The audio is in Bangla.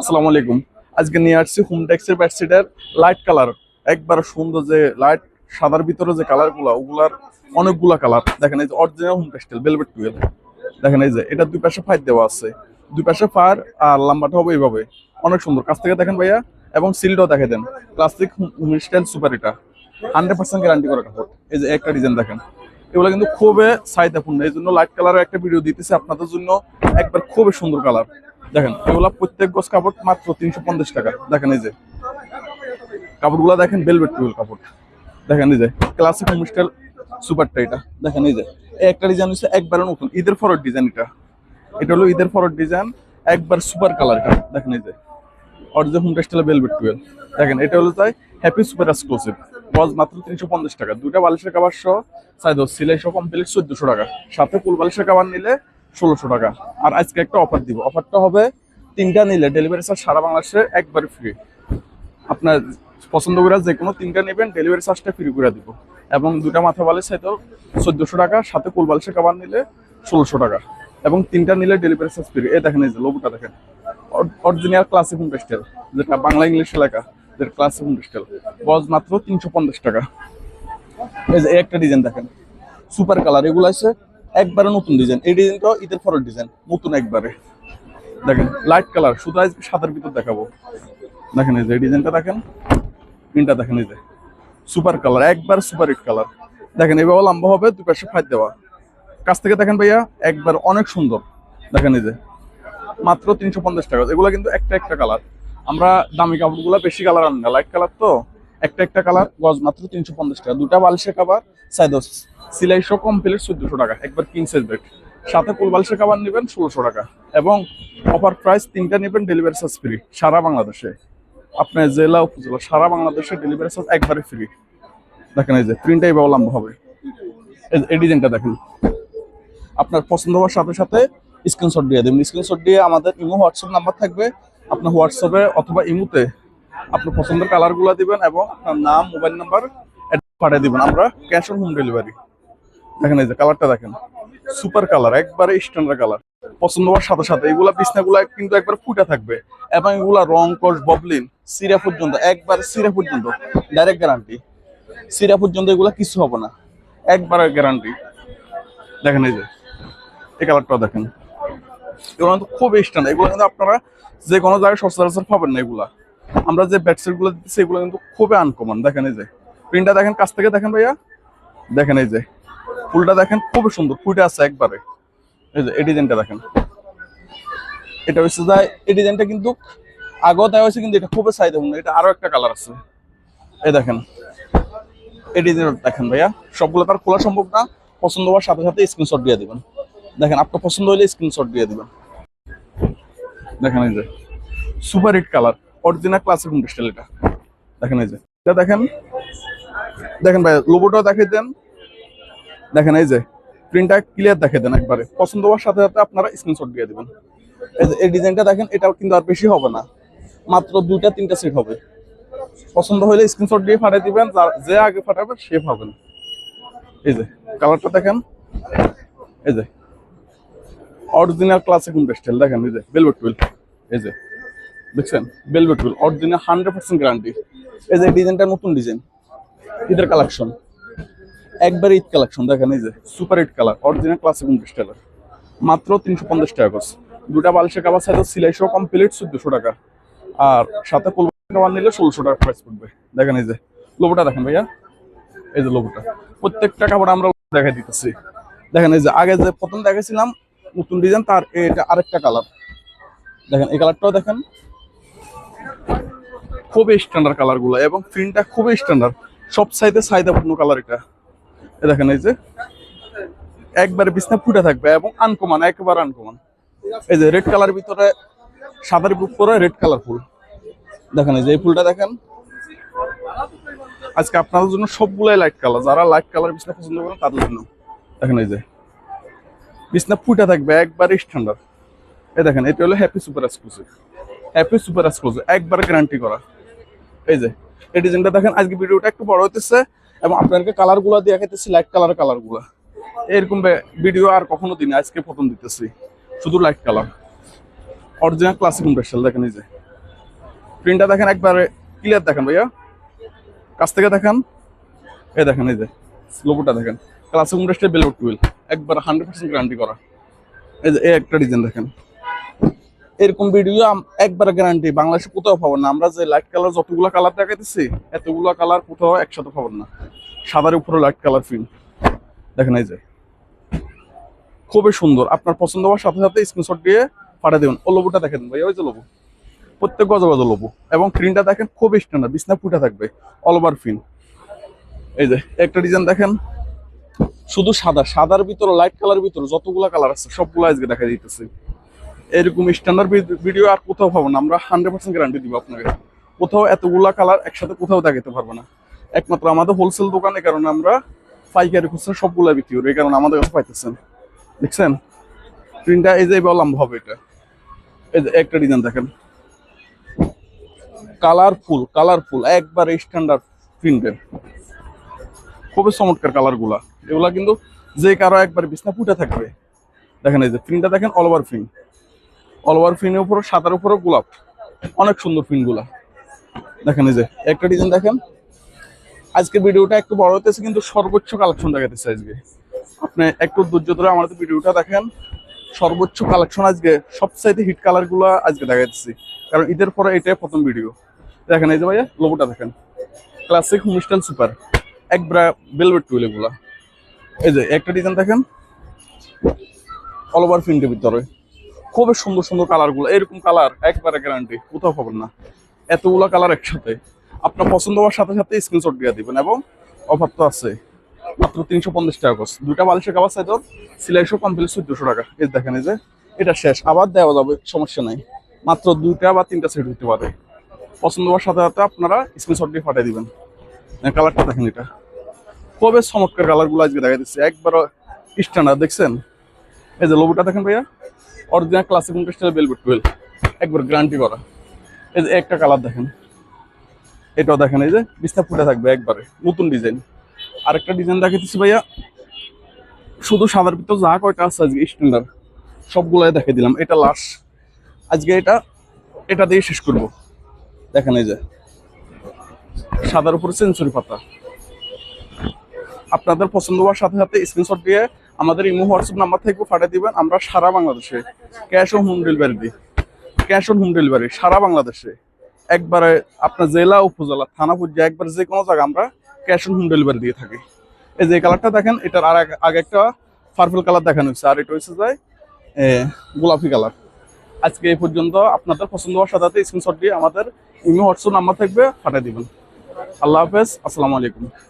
আসসালামু আলাইকুম। আজকে নিয়ে আসছি হোমটেক্সের বেডশিটের লাইট কালার একবার সুন্দর যে লাইট সাদার ভিতরে যে কালারগুলা, ওগুলার অনেকগুলা কালার দেখেন এই যে original home textile velvet twill দেখেন এই যে, এটা দুই পাশে ফাইট দেওয়া আছে। দুই পাশে ফার আর লম্বাটা হবে এইভাবে। অনেক সুন্দর। কাছ থেকে দেখেন ভাইয়া, এবং সিলটাও দেখে দেন। ক্লাসিক হোম স্টাইল সুপার এটা। হান্ড্রেড পার্সেন্ট গ্যারান্টি করা কাপড় এই যে একটা ডিজাইন দেখেন। এগুলো কিন্তু খুবই চাহিদাপূর্ণ এই জন্য লাইট কালারের একটা ভিডিও দিতেছে আপনাদের জন্য। একবার খুবই সুন্দর কালার দেখেন, এগুলা প্রত্যেক গজ কাপড় মাত্র তিনশো পঞ্চাশ টাকা। দেখেন এই যে। কাপড়গুলো দেখেন বেলভেট টুয়েল কাপড়। দেখেন এই যে ক্লাসিক হোম স্টাইল সুপারটা এটা। দেখেন এই যে একটা ডিজাইন হচ্ছে একবারে নতুন, ঈদের ফরওয়ার্ড ডিজাইন এটা। এটা হলো ঈদের ফরওয়ার্ড ডিজাইন একবার সুপার কালার এটা। দেখেন এই যে original home textile velvet twill দেখেন, এটা হলো তাই হ্যাপি সুপার এক্সক্লুসিভ গজ মাত্র তিনশো পঞ্চাশ টাকা। দুটা বালিশের কাবার সহ সাইজ সিলাই সহ কমপ্লিট চোদ্দশো টাকা। সাথে ফুল বালিশের কাবার নিলে ষোলোশো টাকা। আর আজকে একটা অফার দিব। অফারটা হবে, তিনটা নিলে ডেলিভারি চার্জ সারা বাংলাদেশে একবার ফ্রি আপনার পছন্দ করে যে কোনো তিনটা নেবেন ডেলিভারি চার্জটা ফ্রি করে দিব। এবং দুটা মাথা বালিশ সাইতে চোদ্দোশো টাকা, সাথে ফুল বালিশের কাবার নিলে ষোলোশো টাকা। এবং তিনটা নিলে ডেলিভারি চার্জ ফ্রি এ দেখেন এই যে লোগোটা দেখেন। অরিজিনাল ক্লাসিক হোম টেক্সটাইল যেটা বাংলা ইংলিশ লেখা যেটা ক্লাসিক হোম টেক্সটাইল গজ মাত্র তিনশো পঞ্চাশ টাকা। এই যে একটা ডিজাইন দেখেন। সুপার কালার এগুলো আছে একবারে নতুন ডিজাইন এই ডিজাইনটা ঈদের ফরের ডিজাইন নতুন একবারে। দেখেন লাইট কালার শুধু আজকে সাদার ভিতর দেখাবো। দেখেন এই যে ডিজাইনটা দেখেন প্রিন্টটা দেখেন এই যে। সুপার কালার একবার সুপার হিট কালার দেখেন, এভাবে লম্বা হবে, দুই পাশে ফাইট দেওয়া। কাছ থেকে দেখেন ভাইয়া, একবার অনেক সুন্দর। দেখেন এই যে, মাত্র তিনশো পঞ্চাশ টাকা। এগুলো কিন্তু একটা একটা কালার আমরা দামি কাপড়গুলো বেশি কালার আনি না। লাইট কালার তো, একটা একটা কালার গজ মাত্র তিনশো পঞ্চাশ টাকা। দুটা বালিশের কাবার সাইদস সিলাই সহ কমপ্লিট চোদ্দশো টাকা। একবার কিং সাইজ বেড সাথে ফুল বালিশের কাবার নেবেন ষোলোশো টাকা। এবং অফার প্রাইস তিনটা নেবেন ডেলিভারি চার্জ ফ্রি সারা বাংলাদেশে। আপনার জেলা, উপজেলা, সারা বাংলাদেশে ডেলিভারি চার্জ একবারে ফ্রি দেখেন এই যে প্রিন্টটা লম্বা হবে। এই ডিজাইনটা দেখেন। আপনার পছন্দ হওয়ার সাথে সাথে স্ক্রিনশট দিয়ে দেবেন। স্ক্রিনশট দিয়ে আমাদের ইমো, হোয়াটসঅ্যাপ নাম্বার থাকবে। আপনার হোয়াটসঅ্যাপে অথবা ইমোতে আপনার পছন্দের কালারগুলো দিবেন এবং আপনার নাম মোবাইল নাম্বার পাঠিয়ে দিবেন। আমরা ক্যাশ অন হোম ডেলিভারি দেখেন এই যে কালারটা দেখেন। সুপার কালার একবারে স্ট্যান্ডার্ড কালার পছন্দ হওয়ার সাথে সাথে এগুলা বিছনাগুলা কিন্তু একবার ফুটে থাকবে। এবং এগুলা রং, কস, ববলিন, সিরা পর্যন্ত, একবার সিরা পর্যন্ত ডাইরেক্ট গ্যারান্টি সিরা পর্যন্ত এগুলা কিছু হবে না। একবারে গ্যারান্টি দেখেন এই যে, এই কালারটা দেখেন। এগুলো কিন্তু খুব স্ট্যান্ডার্ড এগুলো কিন্তু আপনারা যে কোনো জায়গায় সচরাচর পাবেন না এগুলা। আমরা যে বেডশিটগুলো দিচ্ছি এগুলো কিন্তু খুবই আনকমন দেখেন এই যে প্রিন্টটা দেখেন, কাছ থেকে দেখেন ভাইয়া। দেখেন এই যে ফুলটা দেখেন, খুবই সুন্দর। ফুলটা আছে একবারে। এই যে, এই ডিজাইনটা দেখেন। এটা হচ্ছে যে, এই ডিজাইনটা কিন্তু আগেও দেওয়া হয়েছে, কিন্তু এটা খুবই চাহিদা এটা আরও একটা কালার আছে। এই দেখেন। এই ডিজাইনটা দেখেন ভাইয়া। সবগুলো তার খোলা সম্ভব না। পছন্দ হওয়ার সাথে সাথে স্ক্রিনশট দিয়ে দিবেন। দেখেন, আপনার পছন্দ হলে স্ক্রিনশট দিয়ে দিবেন। দেখেন এই যে super hit colour original classic home textile এটা। দেখেন এই যে, এটা দেখেন। দেখেন ভাই লোগোটাও দেখাই দেন। দেখেন, এই যে প্রিন্টটা ক্লিয়ার দেখে দেন একবারে। পছন্দ হওয়ার সাথে সাথে আপনারা স্ক্রিনশট দিয়ে দিবেন। এই যে, এই ডিজাইনটা দেখেন, এটাও কিন্তু আর বেশি হবে না। মাত্র দুইটা, তিনটা সেট হবে। পছন্দ হলে স্ক্রিনশট দিয়ে পাঠিয়ে দিবেন, যে আগে পাঠাবে সে পাবেন এই যে কালারটা দেখেন। এই যে অরিজিনাল ক্লাসিক ইন্ডাস্ট্রিয়াল দেখেন, এই যে বেলভেট টুয়েল এই যে, দেখছেন? Velvet twill original hundred percent guarantee এই যে ডিজাইনটা নতুন ডিজাইন ঈদের কালেকশন একবার ঈদ কালেকশন, দেখেন এই যে super hit colour original classic industrial মাত্র তিনশো পঞ্চাশ টাকা গজ দুটা বালিশের কাবার সাইজ সিলাই সহ কমপ্লিট চোদ্দশো টাকা। আর সাথে ফুল কাবার নিলে ষোলোশো টাকা প্রাইস পড়বে। দেখেন এই যে, লোগোটা দেখেন ভাইয়া। এই যে লোগোটা। প্রত্যেকটা কাপড় আমরা দেখাই দিতেছি। দেখেন এই যে, আগে যে প্রথম দেখেছিলাম নতুন ডিজাইন তার এটা আরেকটা কালার দেখেন, এই কালারটাও দেখেন। খুবই স্ট্যান্ডার্ড কালারগুলো এবং প্রিন্টটা খুবই স্ট্যান্ডার্ড সব সাইডে চাহিদাপূর্ণ কালার এটা। দেখেন এই যে, একবারে বিছনা ফুটে থাকবে এবং আনকমান একেবারে আনকমান এই যে রেড কালার ভিতরে সাদার উপরে রেড কালার ফুল। দেখেন এই যে এই ফুলটা দেখেন। আজকে আপনাদের জন্য সবগুলাই লাইট কালার যারা লাইট কালার বিছনা পছন্দ করেন তাদের জন্য। দেখেন এই যে, বিছনা ফুটে থাকবে একবারে স্ট্যান্ডার্ড এই দেখেন, এটা হলো happy super exclusive happy super exclusive একবার গ্যারান্টি করা। এই যে, এই ডিজাইনটা দেখেন, আজকে ভিডিওটা একটু বড় হইতেছে। এবং আপনাদেরকে কালারগুলো দিয়ে দেখাইতেছি লাইট কালার কালারগুলা। এরকম ভিডিও আর কখনো দিন আজকে প্রথম দিতেছি। শুধু light colour original classic industrial দেখেন এই যে। প্রিন্টটা দেখেন একবারে ক্লিয়ার দেখেন ভাইয়া। কাছ থেকে দেখেন। এ দেখেন এই যে লোগোটা দেখেন। ক্লাসিক ইন্ডাস্ট্রিয়াল বেলভেট টুয়েল একবার হান্ড্রেড পার্সেন্ট গ্যারান্টি করা। এই যে একটা ডিজাইন দেখেন। এরকম ভিডিও একবার গ্যারান্টি বাংলাদেশে কোথাও পাবো না। আমরা যে লাইট কালার যতগুলো কালার দেখাইতেছি, এতগুলো কালার কোথাও একসাথে পাবো না। সাদার উপরে লাইট কালার ফিল দেখেন এই যে। খুবই সুন্দর। আপনার পছন্দ হওয়ার সাথে সাথে স্ক্রিনশট দিয়ে পাঠিয়ে দেবেন। ও লোবোটা দেখেন ভাই, ওই যে লোবো। প্রত্যেক গজ গজ লোবো। এবং প্রিন্টটা দেখেন খুবই স্ট্যান্ডার্ড বিছনা ফুটা থাকবে অল ওভার ফিন এই যে, একটা ডিজাইন দেখেন। শুধু সাদা, সাদার ভিতরে লাইট কালার ভিতরে যতগুলো কালার আছে, সবগুলো আজকে দেখা দিতেছে। এরকম স্ট্যান্ডার্ড ভিডিও আর কোথাও পাবো না। আমরা হান্ড্রেড পার্সেন্ট গ্যারান্টি দিব আপনাকে। কোথাও এতগুলা কালার একসাথে কোথাও দেখাতে পারব না। একমাত্র আমাদের হোলসেল দোকানে কারণে আমরা পাইকারি খুচরা সবগুলা বিক্রি করি। এই কারণে আমাদের কাছে পাইতেছেন। দেখছেন? প্রিন্টটা এই যে এবার লম্বা হবে এটা। এই যে একটা ডিজাইন দেখেন। কালারফুল কালারফুল একবার স্ট্যান্ডার্ড প্রিন্টের খুবই চমৎকার কালারগুলা এগুলা কিন্তু যে কারও একবার বিছনা ফুটে থাকবে। দেখেন এই যে প্রিন্টটা দেখেন all over print all over প্রিন্টের উপরে সাদার উপরে গোলাপ। অনেক সুন্দর প্রিন্টগুলা দেখেন এই যে, একটা ডিজাইন দেখেন। আজকে ভিডিওটা একটু বড় হতেছে কিন্তু সর্বোচ্চ কালেকশন দেখাতেছে আজকে। আপনি একটু ধৈর্য ধরে আমাদের ভিডিওটা দেখেন। সর্বোচ্চ কালেকশন আজকে, সবচাইতে হিট কালারগুলো আজকে দেখাচ্ছি কারণ ঈদের পরে এটাই প্রথম ভিডিও দেখেন এই যে ভাইয়া লোগোটা দেখেন। ক্লাসিক হোমস্টাইল সুপার একবার বেলভেট টুয়েল এগুলা। এই যে, একটা ডিজাইন দেখেন। অল ওভার প্রিন্টের ভিতরে। খুবই সুন্দর সুন্দর কালারগুলো। এরকম কালার একবারে গ্যারান্টি কোথাও পাবেন না। এতগুলো কালার একসাথে। আপনার পছন্দ হওয়ার সাথে সাথে স্ক্রিনশট দিয়ে দিবেন এবং অফার তো আছে। মাত্র তিনশো পঞ্চাশ টাকা কস দুইটা বালিশের কাবার সাইজ সিলাইশো কমপ্লিট চোদ্দশো টাকা। এই দেখেন এই যে, এটা শেষ। আবার দেওয়া যাবে, সমস্যা নাই। মাত্র দুইটা বা তিনটা সেট হতে পারে। পছন্দ হওয়ার সাথে সাথে আপনারা স্ক্রিনশট দিয়ে পাঠিয়ে দিবেন। কালারটা দেখেন এটা। খুবই চমৎকার কালারগুলো আজকে দেখা দিচ্ছে। একবার স্ট্যান্ডার্ড দেখছেন? এই যে লোগোটা দেখেন ভাইয়া। Original classic industrial velvet twelve একবার গ্যারান্টি করা। এই যে একটা কালার দেখেন। এটাও দেখেন, এই যে বিছনা ফুটে থাকবে একবারে। নতুন ডিজাইন আরেকটা ডিজাইন দেখাইতেছি ভাইয়া। শুধু সাদার ভিতর যা কয়টা আছে আজকে স্ট্যান্ডার্ড সবগুলাই দেখে দিলাম। এটা লাস্ট আজকে এটা এটা দিয়ে শেষ করব। দেখেন এই যে। সাদার উপরে সেঞ্চুরি পাতা। আপনাদের পছন্দ হওয়ার সাথে সাথে স্ক্রিনশট দিয়ে আমাদের ইমো হোয়াটসঅ্যাপ নাম্বার থেকে পাঠিয়ে দিবেন। আমরা সারা বাংলাদেশে ক্যাশ অন হোম ডেলিভারি দিই। ক্যাশ অন হোম ডেলিভারি সারা বাংলাদেশে। একবারে আপনার জেলা, উপজেলা, থানা পর্যায়ে একবার যে কোনো জায়গায় আমরা ক্যাশ অন হোম ডেলিভারি দিয়ে থাকি। এই যে কালারটা দেখেন, এটার আর আগে একটা পার্পল কালার দেখানো হয়েছে। আর এটা হচ্ছে যায় গোলাপি কালার আজকে এই পর্যন্ত আপনাদের পছন্দ হওয়ার সাথে সাথে স্ক্রিনশট দিয়ে আমাদের ইমো হোয়াটসঅ্যাপ নাম্বার থাকবে, পাঠিয়ে দিবেন। আল্লাহ হাফেজ, আসসালামু আলাইকুম।